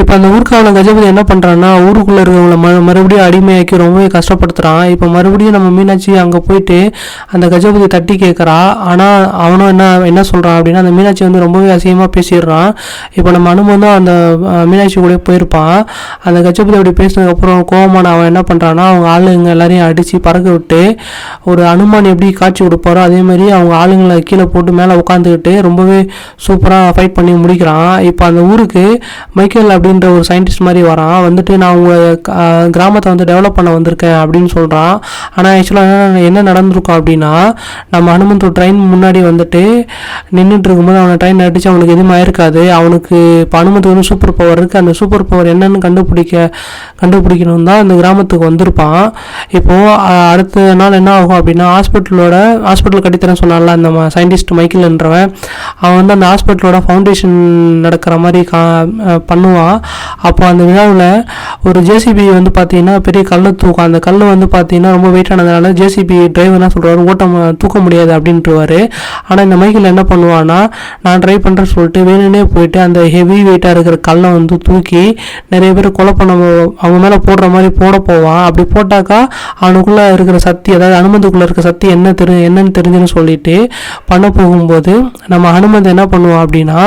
இப்போ அந்த ஊர்க்காவில் கஜபதி என்ன பண்ணுறான்னா ஊருக்குள்ளே இருக்கவங்கள ம மறுபடியும் அடிமையாக்கி ரொம்பவே கஷ்டப்படுத்துகிறான் இப்போ மறுபடியும் நம்ம மீனாட்சி அங்கே போயிட்டு அந்த கஜபதி தட்டி கேட்குறா ஆனால் அவனும் என்ன என்ன சொல்கிறான் அப்படின்னா அந்த மீனாட்சி வந்து ரொம்பவே அசிங்கமாக பேசிடுறான். இப்போ நம்ம அனுமந்தும் அந்த மீனாட்சி கூட போயிருப்பான். அந்த கஜபதி அப்படி பேசினதுக்கப்புறம் கோவமான அவன் என்ன பண்ணுறான்னா அவங்க ஆளுங்க எல்லாரையும் அடித்து பறக்க விட்டு ஒரு அனுமான் எப்படி காட்சி கொடுப்பாரோ அதேமாதிரி அவங்க ஆளுங்களை கீழே போட்டு மேலே உட்காந்துக்கிட்டு ரொம்பவே சூப்பராக ஃபைட் பண்ணி முடிக்கிறான். இப்போ அந்த ஊருக்கு மைக்கேல் அப்படின்ற ஒரு சயின்டிஸ்ட் மாதிரி வரான். வந்துட்டு நான் உங்கள் கிராமத்தை வந்து டெவலப் பண்ண வந்திருக்கேன் அப்படின்னு சொல்கிறான் ஆனால் ஆக்சுவலாக என்ன நடந்திருக்கும் அப்படின்னா நம்ம ஹனுமந்தோட ட்ரெயின் முன்னாடி வந்துட்டு நின்றுட்டு இருக்கும்போது அவனை ட்ரெயின் அடித்து அவனுக்கு எதுவுமே ஆயிருக்காது. அவனுக்கு இப்போ ஹனுமந்த் வந்து சூப்பர் பவர் இருக்குது அந்த சூப்பர் பவர் என்னன்னு கண்டுபிடிக்க கண்டுபிடிக்கணும் தான் அந்த கிராமத்துக்கு வந்திருப்பான். இப்போது அடுத்த நாள் என்ன ஆகும் அப்படின்னா ஹாஸ்பிட்டலோட ஹாஸ்பிட்டல் கட்டித்தரேன் சொன்னான்ல அந்த சயின்டிஸ்ட் மைக்கேல்ன்றவன் அவன் வந்து அந்த ஹாஸ்பிட்டலோட ஃபவுண்டேஷன் நடக்கிற மாதிரி கா பண்ணுவான். அப்போ அந்த விழாவில் ஒரு ஜேசிபி வந்து பார்த்தீங்கன்னா பெரிய கல்லை தூக்கும். அந்த கல் வந்து பார்த்தீங்கன்னா ரொம்ப வெயிட் ஆனதுனால ஜேசிபி டிரைவர் என்ன சொல்கிறாரு ஓட்டம் தூக்க முடியாது அப்படின்ட்டுவார் ஆனால் இந்த மைக்கில் என்ன பண்ணுவான்னா நான் ட்ரை பண்ணுறேன்னு சொல்லிட்டு வேணும்னே போயிட்டு அந்த ஹெவி வெயிட்டாக இருக்கிற கல்லை வந்து தூக்கி நிறைய பேர் கொலை பண்ண அவங்க மேலே போடுற மாதிரி போட போவான் அப்படி போட்டாக்கா அவனுக்குள்ளே இருக்கிற சக்தி அதாவது அனுமந்துக்குள்ளே இருக்கிற சக்தி என்ன தெரி என்னன்னு தெரிஞ்சுன்னு சொல்லிட்டு பண்ண போகும்போது நம்ம அனுமதி என்ன பண்ணுவான் அப்படின்னா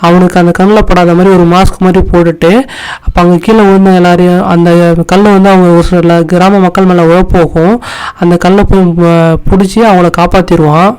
அவனுக்கு அந்த கண்ணில் படாத மாதிரி ஒரு மாஸ்க் மாதிரி போட்டு போட்டுட்டு அப்போ அங்கே கீழே விழுந்த எல்லாரையும் அந்த கல்லை வந்து அவங்க ஒரு சில கிராம மக்கள் மேலே உழப்போகும். அந்த கல்லை போய் பிடிச்சி அவங்கள காப்பாற்றிடுவான்